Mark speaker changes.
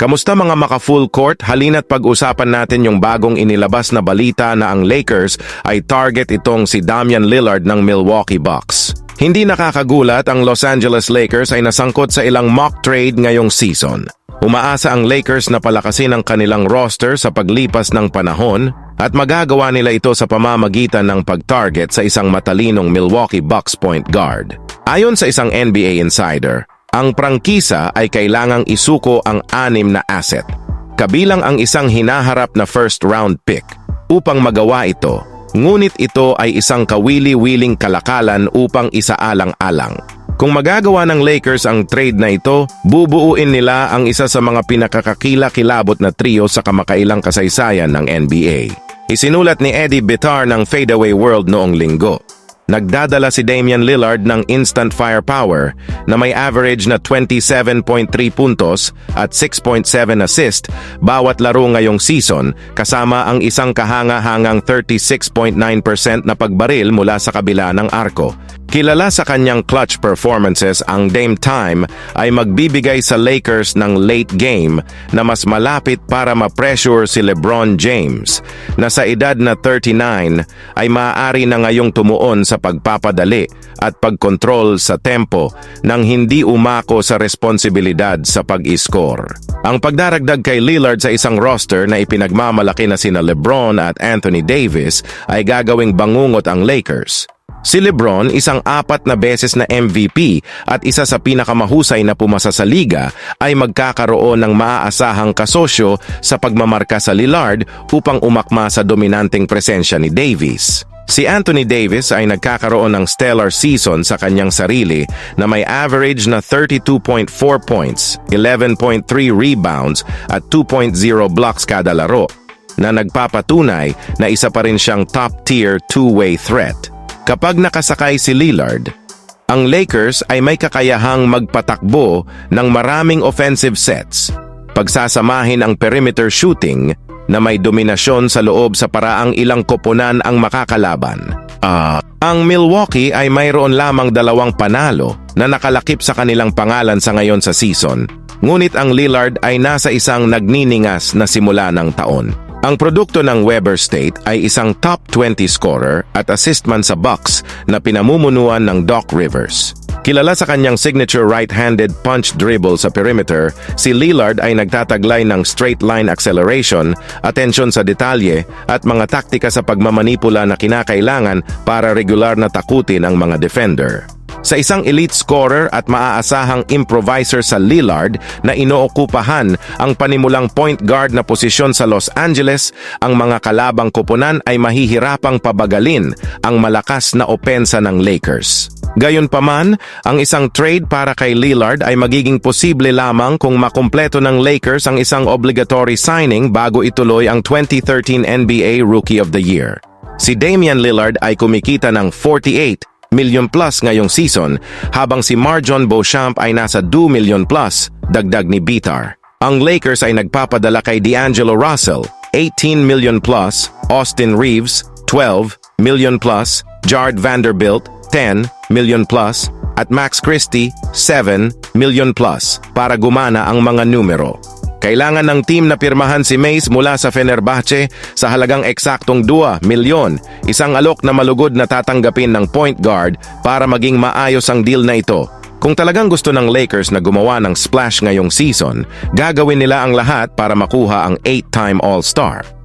Speaker 1: Kamusta mga maka full court? Halina't pag-usapan natin yung bagong inilabas na balita na ang Lakers ay target itong si Damian Lillard ng Milwaukee Bucks. Hindi nakakagulat ang Los Angeles Lakers ay nasangkot sa ilang mock trade ngayong season. Umaasa ang Lakers na palakasin ang kanilang roster sa paglipas ng panahon at magagawa nila ito sa pamamagitan ng pag-target sa isang matalinong Milwaukee Bucks point guard. Ayon sa isang NBA insider, ang prangkisa ay kailangang isuko ang anim na asset, kabilang ang isang hinaharap na first round pick. Upang magawa ito, ngunit ito ay isang kawili-wiling kalakalan upang isaalang-alang. Kung magagawa ng Lakers ang trade na ito, bubuuin nila ang isa sa mga pinakakakila-kilabot na trio sa kamakailang kasaysayan ng NBA. Isinulat ni Eddie Bitar ng Fadeaway World noong linggo. Nagdadala si Damian Lillard ng instant firepower na may average na 27.3 puntos at 6.7 assist bawat laro ngayong season kasama ang isang kahanga-hangang 36.9% na pagbaril mula sa kabila ng arko. Kilala sa kanyang clutch performances ang Dame Time ay magbibigay sa Lakers ng late game na mas malapit para ma-pressure si LeBron James na sa edad na 39 ay maaari na ngayong tumuon sa pagpapadali at pagkontrol sa tempo nang hindi umako sa responsibilidad sa pag-score. Ang pagdaragdag kay Lillard sa isang roster na ipinagmamalaki na sina LeBron at Anthony Davis ay gagawing bangungot ang Lakers. Si Lebron, isang apat na beses na MVP at isa sa pinakamahusay na pumasa sa liga, ay magkakaroon ng maaasahang kasosyo sa pagmamarka sa Lillard upang umakma sa dominanteng presensya ni Davis. Si Anthony Davis ay nagkakaroon ng stellar season sa kanyang sarili na may average na 32.4 points, 11.3 rebounds at 2.0 blocks kada laro, na nagpapatunay na isa pa rin siyang top-tier two-way threat. Kapag nakasakay si Lillard, ang Lakers ay may kakayahang magpatakbo ng maraming offensive sets, pagsasamahin ang perimeter shooting na may dominasyon sa loob sa paraang ilang koponan ang makakalaban. Ah, ang Milwaukee ay mayroon lamang dalawang panalo na nakalakip sa kanilang pangalan sa ngayon sa season, ngunit ang Lillard ay nasa isang nagniningas na simula ng taon. Ang produkto ng Weber State ay isang top 20 scorer at assist man sa Bucks na pinamumunuan ng Doc Rivers. Kilala sa kanyang signature right-handed punch dribble sa perimeter, si Lillard ay nagtataglay ng straight line acceleration, atensyon sa detalye, at mga taktika sa pagmamanipula na kinakailangan para regular na takutin ang mga defender. Sa isang elite scorer at maaasahang improviser sa Lillard na inookupahan ang panimulang point guard na posisyon sa Los Angeles, ang mga kalabang koponan ay mahihirapang pabagalin ang malakas na opensa ng Lakers. Gayunpaman, ang isang trade para kay Lillard ay magiging posible lamang kung makumpleto ng Lakers ang isang obligatory signing bago ituloy ang 2013 NBA Rookie of the Year. Si Damian Lillard ay kumikita ng 48 million plus ngayong season habang si Marjon Beauchamp ay nasa 2 million plus, dagdag ni Bitar. Ang Lakers ay nagpapadala kay D'Angelo Russell, 18 million plus, Austin Reeves, 12 million plus, Jared Vanderbilt, 10 million plus, at Max Christie, 7 million plus para gumana ang mga numero. Kailangan ng team na pirmahan si Mace mula sa Fenerbahce sa halagang eksaktong 2 milyon, isang alok na malugod na tatanggapin ng point guard para maging maayos ang deal na ito. Kung talagang gusto ng Lakers na gumawa ng splash ngayong season, gagawin nila ang lahat para makuha ang 8-time All-Star.